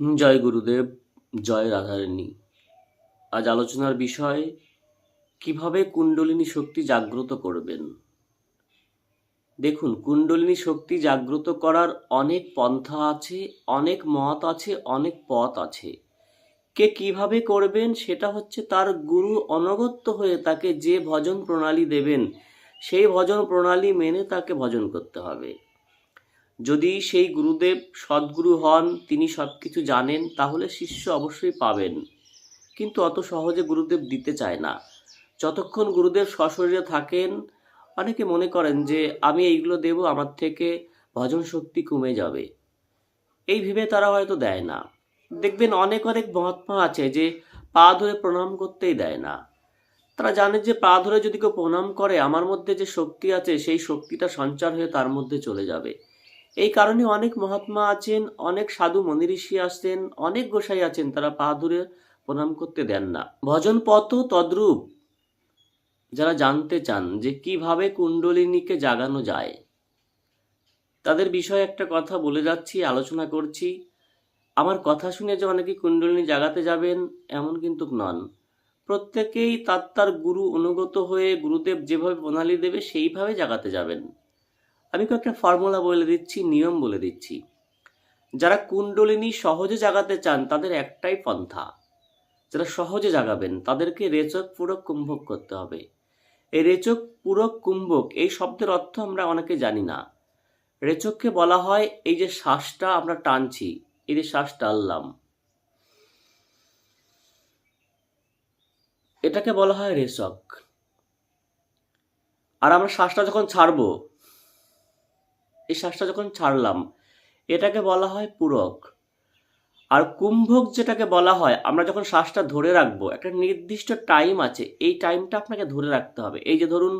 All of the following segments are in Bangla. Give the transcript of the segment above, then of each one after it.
জয় গুরুদেব, জয় রাধারানী। আজ আলোচনার বিষয়, কীভাবে কুণ্ডলিনী শক্তি জাগ্রত করবেন? দেখুন, কুণ্ডলিনী শক্তি জাগ্রত করার অনেক পন্থা আছে, অনেক মত আছে, অনেক পথ আছে। কে কীভাবে করবেন সেটা হচ্ছে তার গুরু অনগত্য হয়ে তাকে যে ভজন প্রণালী দেবেন, সেই ভজন প্রণালী মেনে তাকে ভজন করতে হবে। যদি সেই গুরুদেব সদ্গুরু হন, তিনি সব কিছু জানেন, তাহলে শিষ্য অবশ্যই পাবেন। কিন্তু অত সহজে গুরুদেব দিতে চায় না। যতক্ষণ গুরুদেব সশরীরে থাকেন, অনেকে মনে করেন যে, আমি এইগুলো দেব, আমার থেকে ভজন শক্তি কমে যাবে। এই ভেবে তারা হয়তো দেয় না। দেখবেন অনেক অনেক মহাত্মা আছে যে, পা ধরে প্রণাম করতেই দেয় না। তারা জানে যে, পা ধরে যদি কেউ প্রণাম করে, আমার মধ্যে যে শক্তি আছে, সেই শক্তিটা সঞ্চার হয়ে তার মধ্যে চলে যাবে। এই কারণে অনেক মহাত্মা আছেন, অনেক সাধু মনি ঋষি আছেন অনেক গোসাই আছেন, তারা পা ধরে প্রণাম করতে দেন না। ভজন পথ তদ্রূপ। যারা জানতে চান যে কীভাবে কুণ্ডলিনীকে জাগানো যায়, তাদের বিষয়ে একটা কথা বলে যাচ্ছি, আলোচনা করছি। আমার কথা শুনে যে অনেকে কুণ্ডলিনী জাগাতে যাবেন, এমন কিন্তু নন। প্রত্যেকেই তার তার গুরু অনুগত হয়ে গুরুদেব যেভাবে প্রণালী দেবে, সেইভাবে জাগাতে যাবেন। আমি কয়েকটা ফর্মুলা বলে দিচ্ছি, নিয়ম বলে দিচ্ছি। যারা কুণ্ডলিনী সহজে জাগাতে চান, তাদের একটাই পন্থা। যারা সহজে জাগাবেন, তাদেরকে রেচক পূরক কুম্ভক করতে হবে। এই রেচক পূরক কুম্ভক, এই শব্দের অর্থ আমরা অনেকে জানি না। রেচককে বলা হয়, এই যে শ্বাসটা আমরা টানছি, এই যে শ্বাস টানলাম। এটাকে বলা হয় রেচক। আর আমরা শ্বাসটা যখন ছাড়বো এই শ্বাসটা যখন ছাড়লাম, এটাকে বলা হয় পূরক। আর কুম্ভক যেটাকে বলা হয়, আমরা যখন শ্বাসটা ধরে রাখব, একটা নির্দিষ্ট টাইম আছে, এই টাইমটা আপনাকে ধরে রাখতে হবে। এই যে ধরুন,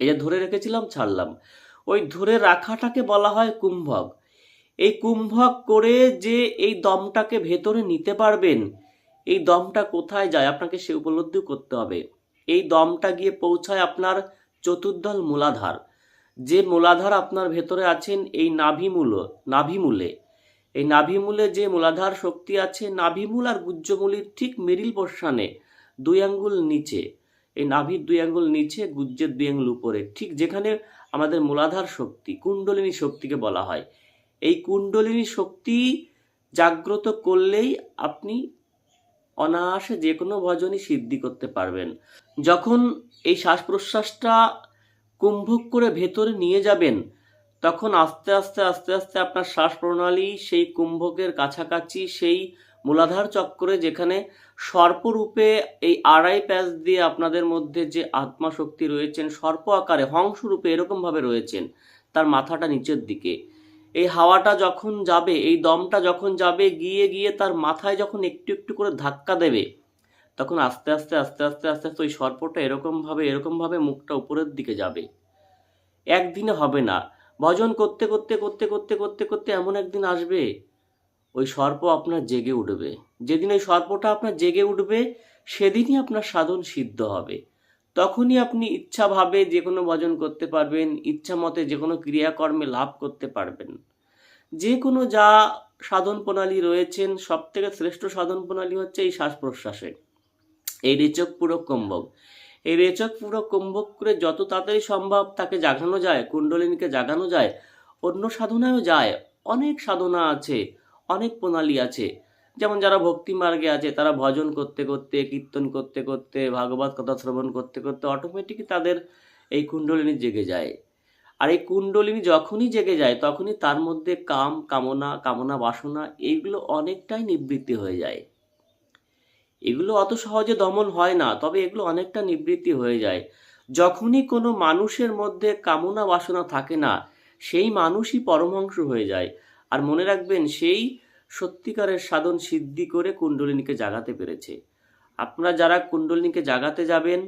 এই যে ধরে রেখেছিলাম, ছাড়লাম। ওই ধরে রাখাটাকে বলা হয় কুম্ভক। এই কুম্ভক করে যে এই দমটাকে ভেতরে নিতে পারবেন, এই দমটা কোথায় যায়, আপনাকে সে উপলব্ধি করতে হবে। এই দমটা গিয়ে পৌঁছায় আপনার চতুর্দল মূলাধার। যে মূলাধার আপনার ভেতরে আছেন এই নাভিমূল, নাভিমূলে। এই নাভিমূলে যে মূলাধার শক্তি আছে, নাভিমূল আর গুজ্জমূলির ঠিক মিডিল পোর্শনে, দুই আঙ্গুল নিচে। এই নাভির দুই আঙ্গুল নিচে, গুজ্জের দুই আঙ্গুল উপরে। ঠিক যেখানে আমাদের মূলাধার শক্তি, কুণ্ডলিনী শক্তিকে বলা হয়। এই কুণ্ডলিনী শক্তি জাগ্রত করলেই আপনি অনায়াসে যে কোনো ভজনই সিদ্ধি করতে পারবেন। যখন এই শ্বাস প্রশ্বাসটা কুম্ভক করে ভেতরে নিয়ে যাবেন, তখন আস্তে আস্তে আস্তে আস্তে আপনার শ্বাস প্রণালী সেই কুম্ভকের কাছাকাছি সেই মূলাধার চক্রে যেখানে সর্পরূপে এই আড়াই প্যাচ দিয়ে আপনাদের মধ্যে যে আত্মা শক্তি রয়েছেন, সর্প আকারে, হংসরূপে এরকমভাবে রয়েছেন তার মাথাটা নিচের দিকে। এই হাওয়াটা যখন যাবে, এই দমটা যখন যাবে, গিয়ে গিয়ে তার মাথায় যখন একটু একটু করে ধাক্কা দেবে তখন আস্তে আস্তে আস্তে আস্তে আস্তে আস্তে ওই সর্পটা এরকমভাবে এরকমভাবে মুখটা উপরের দিকে যাবে। একদিনে হবে না। ভজন করতে করতে করতে করতে করতে করতে এমন একদিন আসবে, ওই সর্প আপনার জেগে উঠবে। যেদিন ওই সর্পটা আপনার জেগে উঠবে, সেদিনই আপনার সাধন সিদ্ধ হবে। তখনই আপনি ইচ্ছাভাবে যে কোনো ভজন করতে পারবেন ইচ্ছা মতে যে কোনো ক্রিয়াকর্মে লাভ করতে পারবেন। যে কোনো যা সাধন প্রণালী রয়েছেন সব থেকে শ্রেষ্ঠ সাধন প্রণালী হচ্ছে এই শ্বাস প্রশ্বাসে এই রেচক পূরক কুম্ভক। এই রেচক পূরক কুম্ভক করে যত তাড়াতাড়ি সম্ভব তাকে জাগানো যায়, কুণ্ডলিনীকে জাগানো যায়, অন্য সাধনায়ও যায়। অনেক সাধনা আছে, অনেক প্রণালী আছে। যেমন যারা ভক্তি মার্গে আছে, তারা ভজন করতে করতে, কীর্তন করতে করতে, ভাগবত কথা শ্রবণ করতে করতে অটোমেটিকই তাদের এই কুণ্ডলিনী জেগে যায়। আর এই কুণ্ডলিনী যখনই জেগে যায়, তখনই তার মধ্যে কাম, কামনা কামনা বাসনা, এইগুলো অনেকটাই নিবৃত্তি হয়ে যায়। এগুলো অত সহজে দমন হয় না, তবে এগুলো অনেকটা নিবৃত্তি হয়ে যায়। যখনই কোনো মানুষের মধ্যে কামনা বাসনা থাকে না, সেই মানুষই পরমহংস হয়ে যায়। আর মনে রাখবেন, সেই সত্যিকারের সাধন সিদ্ধি করে কুণ্ডলিনীকে জাগাতে পেরেছে। আপনারা যারা কুণ্ডলিনীকে জাগাতে যাবেন,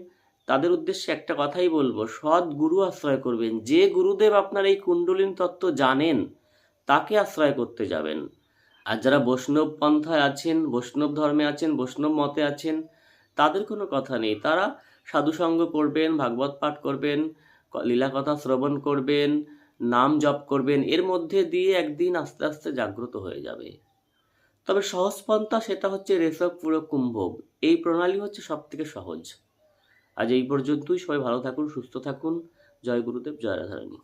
তাদের উদ্দেশ্যে একটা কথাই বলব সৎ গুরু আশ্রয় করবেন। যে গুরুদেব আপনার এই কুণ্ডলিন তত্ত্ব জানেন, তাকে আশ্রয় করতে যাবেন। আর যারা বৈষ্ণব পন্থায় আছেন, বৈষ্ণব ধর্মে আছেন, বৈষ্ণব মতে আছেন, তাদের কোনো কথা নেই। তারা সাধুসঙ্গ করবেন, ভাগবত পাঠ করবেন লীলা কথা শ্রবণ করবেন, নাম জপ করবেন, এর মধ্যে দিয়ে একদিন আস্তে আস্তে জাগ্রত হয়ে যাবে। তবে সহজ পন্থা সেটা হচ্ছে রেশক পুরো কুম্ভক। এই প্রণালী হচ্ছে সব থেকে সহজ। আজ এই পর্যন্তই। সবাই ভালো থাকুন, সুস্থ থাকুন। জয় গুরুদেব, জয় রাধারানী।